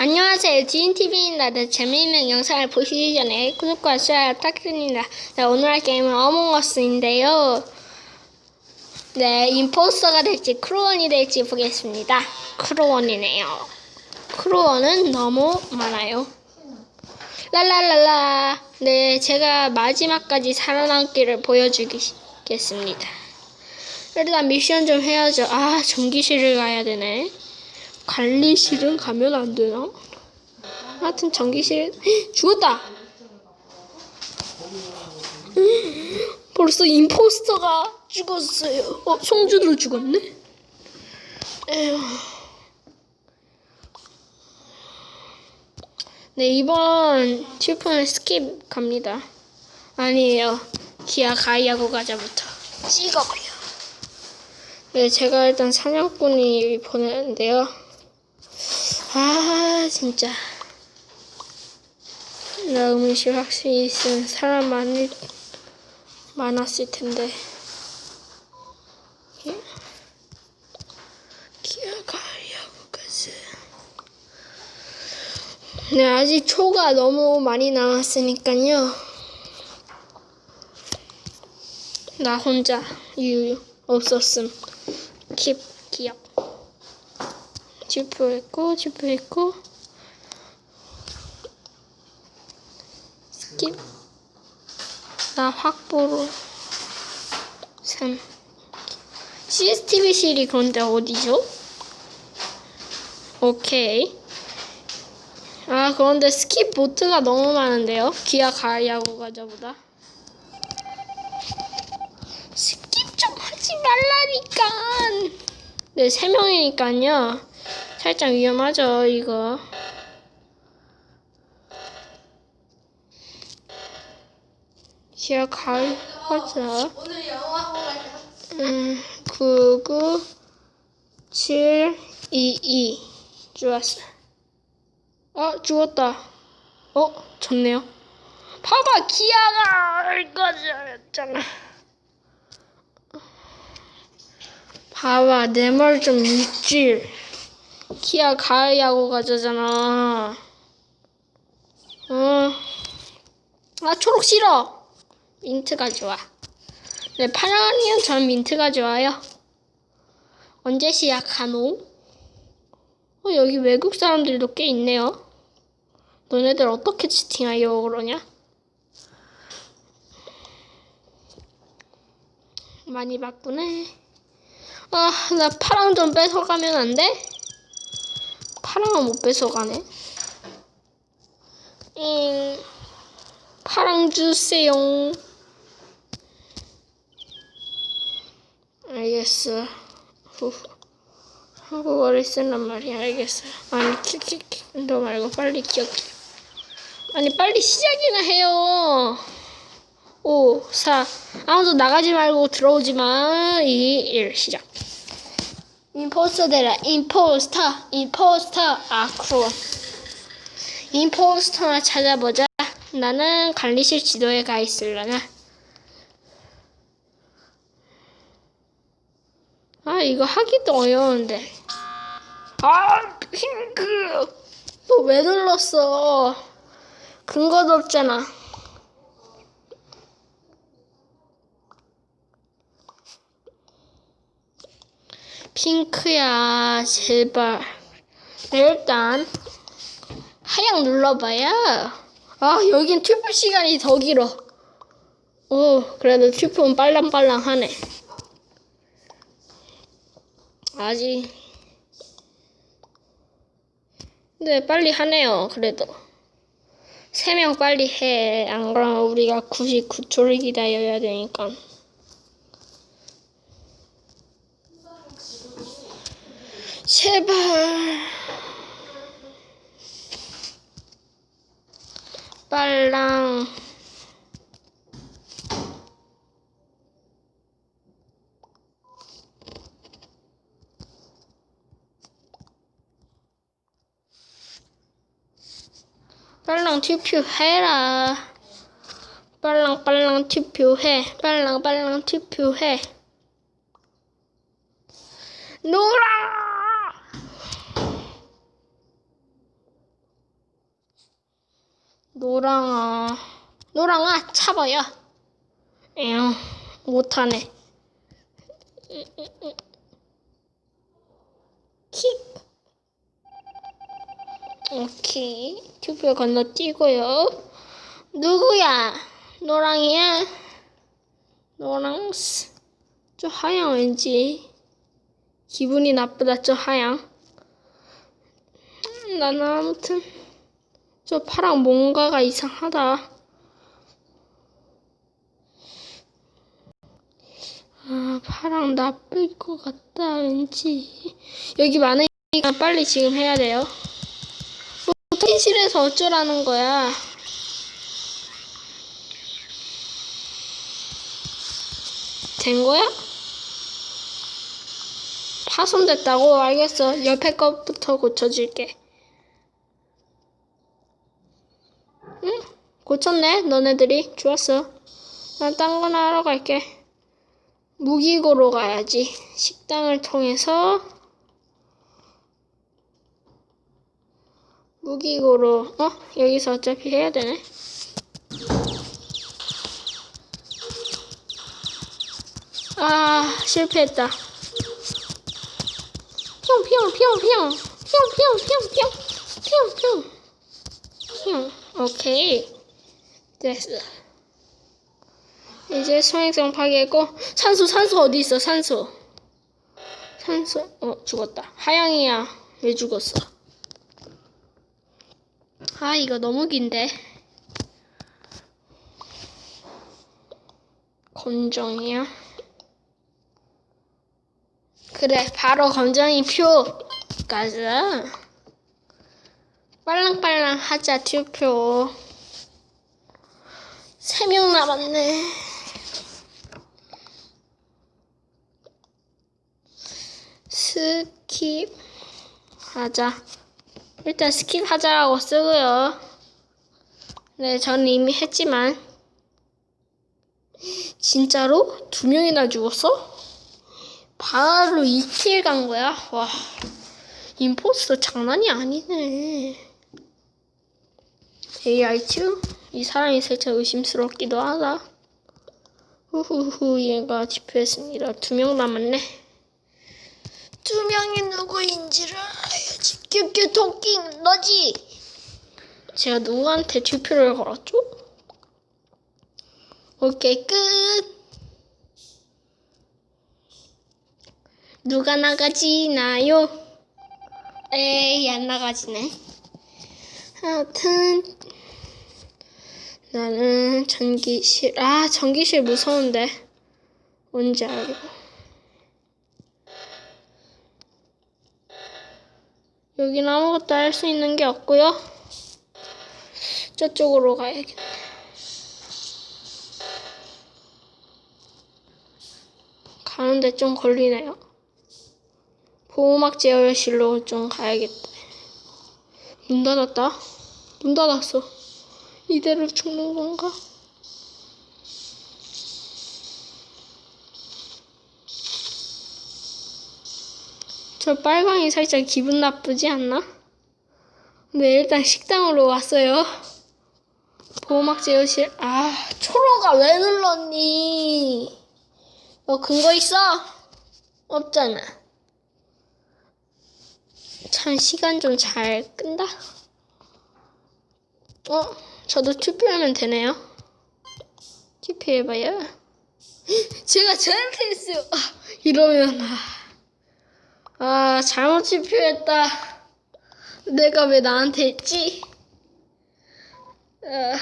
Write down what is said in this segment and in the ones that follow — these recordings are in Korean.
안녕하세요. 지인TV입니다. 네, 재미있는 영상을 보시기 전에 구독과 좋아요 부탁드립니다. 네, 오늘 할 게임은 어몽어스인데요. 네, 임포스터가 될지 크루원이 될지 보겠습니다. 크루원이네요. 크루원은 너무 많아요. 랄랄랄라. 네, 제가 마지막까지 살아남기를 보여주겠습니다. 일단 미션 좀 해야죠. 아, 전기실을 가야 되네. 관리실은 가면 안 되나? 하여튼 전기실 죽었다. 벌써 임포스터가 죽었어요. 어, 송준도 죽었네. 에휴. 네 이번 칠프는 스킵 갑니다. 아니에요. 기아 가이아고 가자부터 찍어버려. 네 제가 일단 사냥꾼이 보내는데요. 아 진짜. 나 의무실 확실히 있으면 사람 많을 많았을 텐데. 예? 기아가 야구까지 네 아직 초가 너무 많이 남았으니까요. 나 혼자 유유 없었음. 킵 기억 지프 있고 지프 있고. 스킵. 나 확보로 3 CCTV실이 그런데 어디죠? 오케이. 아 그런데 스킵 보트가 너무 많은데요? 기아 가야고 가자보다. 스킵 좀 하지 말라니까 네, 세 명이니까요 살짝 위험하죠 이거 영화 하고 갈까? 음, 99 7 2 2 좋았어. 아, 죽었다. 어, 좋네요. 봐봐, 기아가 이거 잖아. 봐봐, 내 말좀 믿지. 기아 가야고 가자잖아. 어. 아, 초록 싫어. 민트가 좋아. 네, 파랑이는 전 민트가 좋아요. 언제 시작하노? 어, 여기 외국 사람들도 꽤 있네요. 너네들 어떻게 채팅하려고 그러냐? 많이 바꾸네. 아, 나 파랑 좀 뺏어가면 안 돼? 파랑은 못 뺏어가네. 잉, 파랑 주세요. 알겠어. 후. 한국어를 쓰란 말이 알겠어. 아니 킥킥킥 너 말고 빨리 기억해. 아니 빨리 시작이나 해요. 5, 4 아무도 나가지 말고 들어오지 마. 2, 1 시작. 임포스터 되라. 임포스터. 임포스터. 아 크루원. 임포스터나 찾아보자. 나는 관리실 지도에 가 있을라나. 아 이거 하기도 어려운데 아 핑크 너 왜 눌렀어 근거도 없잖아 핑크야 제발. 네, 일단 하향 눌러봐야 아 여긴 튜브 시간이 더 길어. 오 그래도 튜브는 빨랑빨랑 하네. 아직. 네 빨리 하네요 그래도. 세 명 빨리 해 안 그러면 우리가 99초를 기다려야 되니까 제발 빨랑 빨랑 투표해라. 빨랑 빨랑 투표해. 빨랑 빨랑 투표해. 놀아. 노랑아. 노랑아, 차봐요. 에휴, 못하네. 킥. 오케이. 투표 건너뛰고요. 누구야? 노랑이야? 노랑, 스- 저 하양 왠지 기분이 나쁘다, 저 하양. 음, 나는 아무튼 저 파랑 뭔가가 이상하다. 아, 파랑 나쁠 것 같다, 왠지. 여기 많으니까 빨리 지금 해야 돼요. 뭐, 회의실에서 어쩌라는 거야. 된 거야? 파손됐다고? 알겠어. 옆에 것부터 고쳐줄게. 고쳤네, 너네들이. 좋았어. 난 딴 거나 하러 갈게. 무기고로 가야지. 식당을 통해서 무기고로 어? 여기서 어차피 해야 되네. 아 실패했다. 뿅뿅뿅뿅뿅뿅뿅뿅뿅뿅뿅 오케이 됐어. 이제 소행성 파괴했고 산소 산소 어디 있어? 산소. 산소 어 죽었다. 하양이야 왜 죽었어? 아 이거 너무 긴데. 검정이야? 그래 바로 검정이 표 가자. 빨랑빨랑 하자 투표 세 명 남았네 스킵 하자. 일단 스킵 하자라고 쓰고요. 네, 전 이미 했지만. 진짜로? 두 명이나 죽었어? 바로 2킬 간 거야? 와. 임포스터 장난이 아니네. AI2? 이 사람이 살짝 의심스럽기도 하다. 후후후, 얘가 지표했습니다. 두 명 남았네. 두 명이 누구인지를 알아야지. 큐큐 토킹 너지? 제가 누구한테 투표를 걸었죠? 오케이 끝. 누가 나가지나요? 에이 안 나가지네. 하여튼 나는 전기실 아 전기실 무서운데 뭔지 알고. 여기는 아무것도 할 수 있는 게 없고요. 저쪽으로 가야겠네. 가는데 좀 걸리네요. 보호막 제어실로 좀 가야겠다. 문 닫았다. 문 닫았어. 이대로 죽는 건가? 저 빨강이 살짝 기분 나쁘지 않나? 네, 일단 식당으로 왔어요. 보호막 제어실. 아, 초로가 왜 눌렀니? 너 근거 있어? 없잖아. 참, 시간 좀 잘 끈다. 어, 저도 투표하면 되네요. 투표해봐요. 제가 저한테 했어요. 아, 이러면, 아. 아, 잘못 투표했다. 내가 왜 나한테 했지? 아,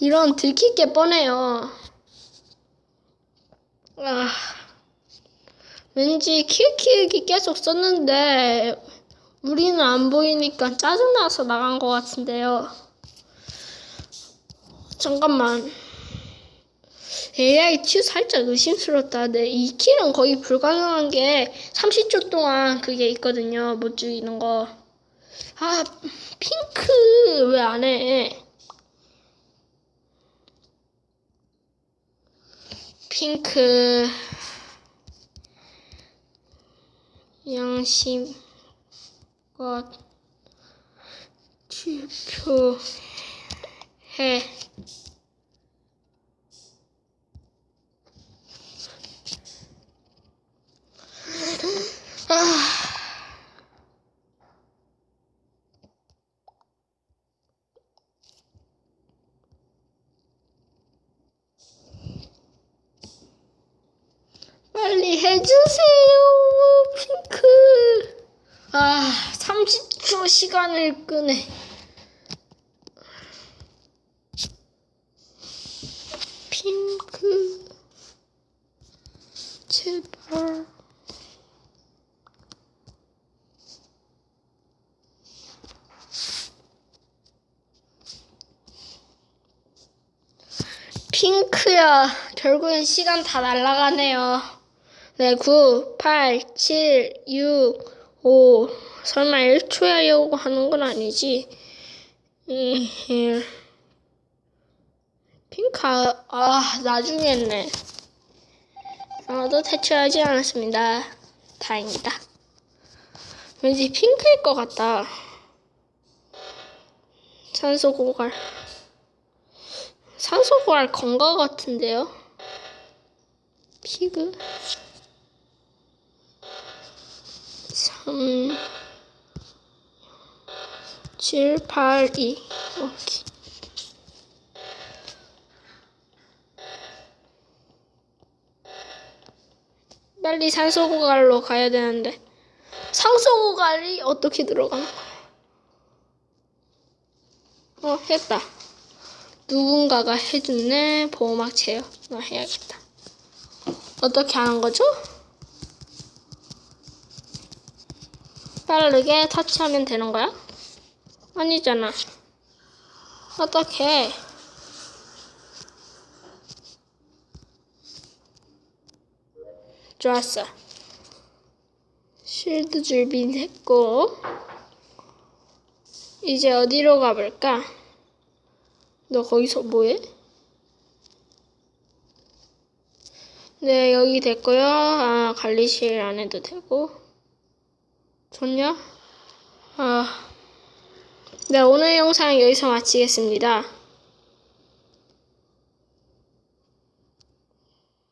이런 들킬 게 뻔해요. 아, 왠지 키우키우기 계속 썼는데, 우리는 안 보이니까 짜증나서 나간 것 같은데요. 잠깐만. AI 큐 살짝 의심스럽다. 네, 이 킬은 거의 불가능한 게 30초 동안 그게 있거든요. 못 죽이는 거. 아, 핑크 왜 안 해? 핑크 양심껏 발표해. 빨리 해주세요, 핑크. 아, 30초 시간을 끄네. 핑크. 핑크야, 결국엔 시간 다 날아가네요. 네, 9, 8, 7, 6, 5. 설마 1초에 하려고 하는 건 아니지? 2, 1. 핑크, 아, 나중에 했네. 아마도 퇴출하지 않았습니다. 다행이다. 왠지 핑크일 것 같다. 산소 고갈. 산소 고갈 건가 같은데요? 피그? 3, 7, 8, 2. 오케이. 빨리 산소 고갈로 가야 되는데. 산소 고갈이 어떻게 들어가는 거야? 어, 했다. 누군가가 해줬네. 보호막 제어. 나 해야겠다. 어떻게 하는 거죠? 빠르게 터치하면 되는 거야? 아니잖아. 어떻게? 좋았어. 쉴드 준비됐고 이제 어디로 가볼까? 너 거기서 뭐해? 네, 여기 됐고요. 아, 관리실 안 해도 되고. 좋냐? 아, 네, 오늘 영상 여기서 마치겠습니다.